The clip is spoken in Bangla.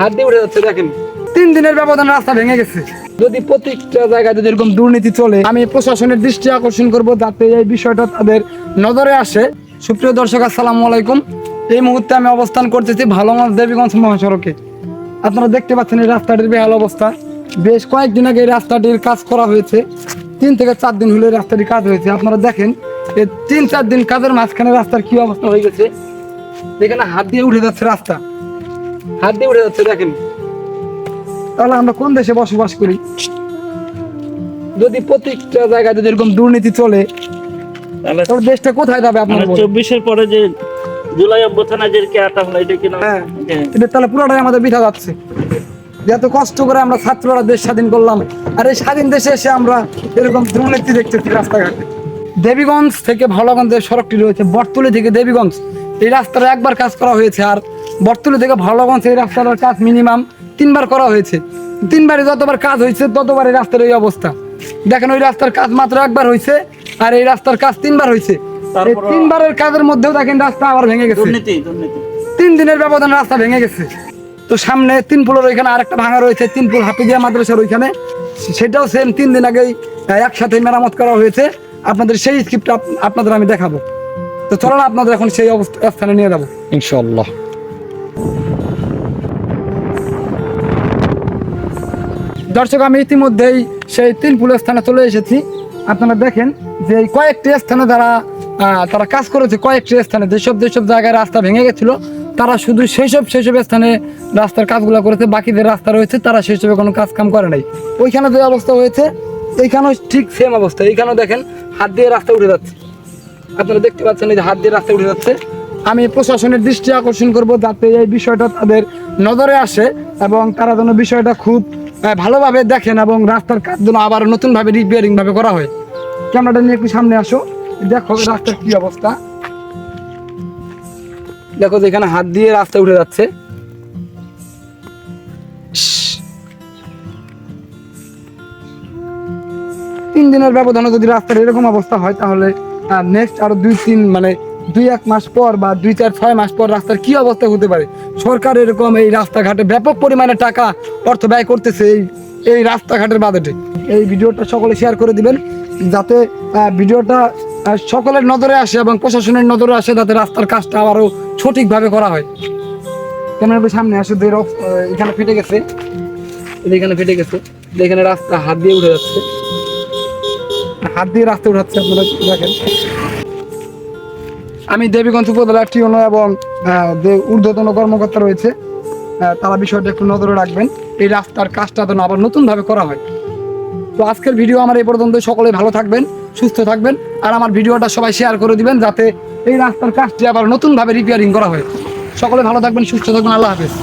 হাত দিয়ে উঠে যাচ্ছে দেখেন। তিন দিনের ব্যবধানে রাস্তা ভেঙে গেছে। যদি প্রত্যেকটা জায়গায় যদি এরকম দুর্নীতি চলে আমি প্রশাসনের দৃষ্টি আকর্ষণ করব যাতে এই বিষয়টা তাদের নজরে আসে। সুপ্রিয় দর্শক আসসালামু আলাইকুম। এই মুহূর্তে আমি অবস্থান করতেছি ভালোমাস দেবীগঞ্জ মহাসড়কে। আপনারা দেখতে পাচ্ছেন এই রাস্তাটির বেহাল অবস্থা। বেশ কয়েকদিন আগে এই রাস্তাটির কাজ করা হয়েছে। তিন থেকে চার দিন হলে রাস্তাটির কাজ হয়েছে। আপনারা দেখেন এই তিন চার দিন কাজের মাঝখানে রাস্তার কি অবস্থা হয়ে গেছে। এখানে হাত দিয়ে উঠে যাচ্ছে রাস্তা। হাত দিয়ে উঠে যাচ্ছে দেখেন। তাহলে আমরা কোন দেশে বসবাস করি? যদি প্রত্যেকটা জায়গায় যদি এরকম দুর্নীতি চলে তাহলে দেশটা কোথায় যাবে আপনার চব্বিশের পরে যে জুলাই যে কেয়ারটা হলো এটা কি না? হ্যাঁ। হ্যাঁ। এটা তাহলে পুরোটাই আমাদের বৃথা যাচ্ছে। যে এত কষ্ট করে আমরা ছাত্ররা দেশ স্বাধীন করলাম আর এই স্বাধীন দেশে এসে আমরা এরকম দুর্নীতি দেখতেছি রাস্তাঘাটে। দেবীগঞ্জ থেকে ভালোগঞ্জের সড়কটি রয়েছে বটতলি থেকে দেবীগঞ্জ। এই রাস্তার একবার কাজ করা হয়েছে আর বটতলি থেকে ভালোগঞ্জ এই রাস্তাটার কাজ মিনিমাম তিনবার করা হয়েছে। তিনবারে যতবার কাজ হয়েছে ততবার এই রাস্তার এই অবস্থা। দেখেন ওই রাস্তার কাজ মাত্র একবার হয়েছে আর এই রাস্তার কাজ তিনবার হয়েছে। তিনবারের কাজের মধ্যেও দেখেন রাস্তা আবার ভেঙে গেছে। তিন দিনের ব্যবধানে রাস্তা ভেঙে গেছে। তো সামনে তিন পুলের ওইখানে আরেকটা ভাঙা রয়েছে তিন পুল হাফিজিয়া মাদ্রাসার ওইখানে। সেটাও সেম তিন দিন আগেই একসাথে মেরামত করা হয়েছে। আপনাদের সেই স্ক্রিপ্টটা আপনাদের আমি দেখাবো। তো চলো আপনাদের এখন সেই অবস্থা স্থানে নিয়ে যাব। ইনশাল্লাহ দর্শক, আমি ইতিমধ্যেই সেই তিন পুলের স্থানে চলে এসেছি। আপনারা দেখেন যে এই কয়েকটি স্থানে যারা তারা কাজ করেছে, কয়েকটি স্থানে যেসব যেসব জায়গায় রাস্তা ভেঙে গেছিল, তারা শুধু সেই সব সেই সব স্থানে রাস্তার কাজগুলো করেছে, বাকিদের রাস্তা রয়েছে, তারা সেই সবে কোনো কাজ কাম করে নাই। ওইখানে যে অবস্থা হয়েছে, এইখানেও ঠিক সেম অবস্থা। এইখানেও দেখেন, হাত দিয়ে রাস্তা উঠে যাচ্ছে। আপনারা দেখতে পাচ্ছেন এই যে হাত দিয়ে রাস্তা উঠে যাচ্ছে। আমি প্রশাসনের দৃষ্টি আকর্ষণ করব, যাতে এই বিষয়টা তাদের নজরে আসে এবং তারা যেন বিষয়টা খুব ভালোভাবে দেখেন এবং রাস্তার কাজ যেন আবার নতুনভাবে রিপেয়ারিং ভাবে করা হয়। ক্যামেরাটা নিয়ে একটু সামনে আসো। দেখো রাস্তার কি অবস্থা। দেখো যেখানে হাত দিয়ে রাস্তা উঠে যাচ্ছে। তিন দিনের ব্যবধানে যদি রাস্তার এরকম অবস্থা হয়, তাহলে নেক্সট আরও দুই, তিন মানে দুই এক মাস পর বা দুই চার ছয় মাস পর রাস্তার কি অবস্থা হতে পারে? সরকার এরকম এই রাস্তাঘাটে ব্যাপক পরিমাণে টাকা অর্থ ব্যয় করতেছে এই এই রাস্তাঘাটের বাজেটে এই ভিডিওটা সকলে শেয়ার করে দিবেন যাতে ভিডিওটা সকলের নজরে আসে এবং প্রশাসনের নজরে আসে যাতে রাস্তার কাজটা আবারও সঠিকভাবে করা হয়। ক্যামেরার সামনে আসে রক- আহ, এখানে ফেটে গেছে। এখানে ফেটে গেছে। এখানে রাস্তা হাত দিয়ে উঠে যাচ্ছে। হাত দিয়ে রাস্তা উঠাচ্ছে আপনারা দেখেন। আমি দেবীগঞ্জ উপজেলার টিউনো এবং যে ঊর্ধ্বতন কর্মকর্তা রয়েছে তারা বিষয়টা একটু নজরে রাখবেন। এই রাস্তার কাজটা যেন আবার নতুনভাবে করা হয়। তো আজকের ভিডিও আমার এই পর্যন্ত। সকলে ভালো থাকবেন, সুস্থ থাকবেন, আর আমার ভিডিওটা সবাই শেয়ার করে দিবেন যাতে এই রাস্তার কাজটি আবার নতুনভাবে রিপেয়ারিং করা হয়। সকলে ভালো থাকবেন, সুস্থ থাকবেন, আল্লাহ হাফেজ।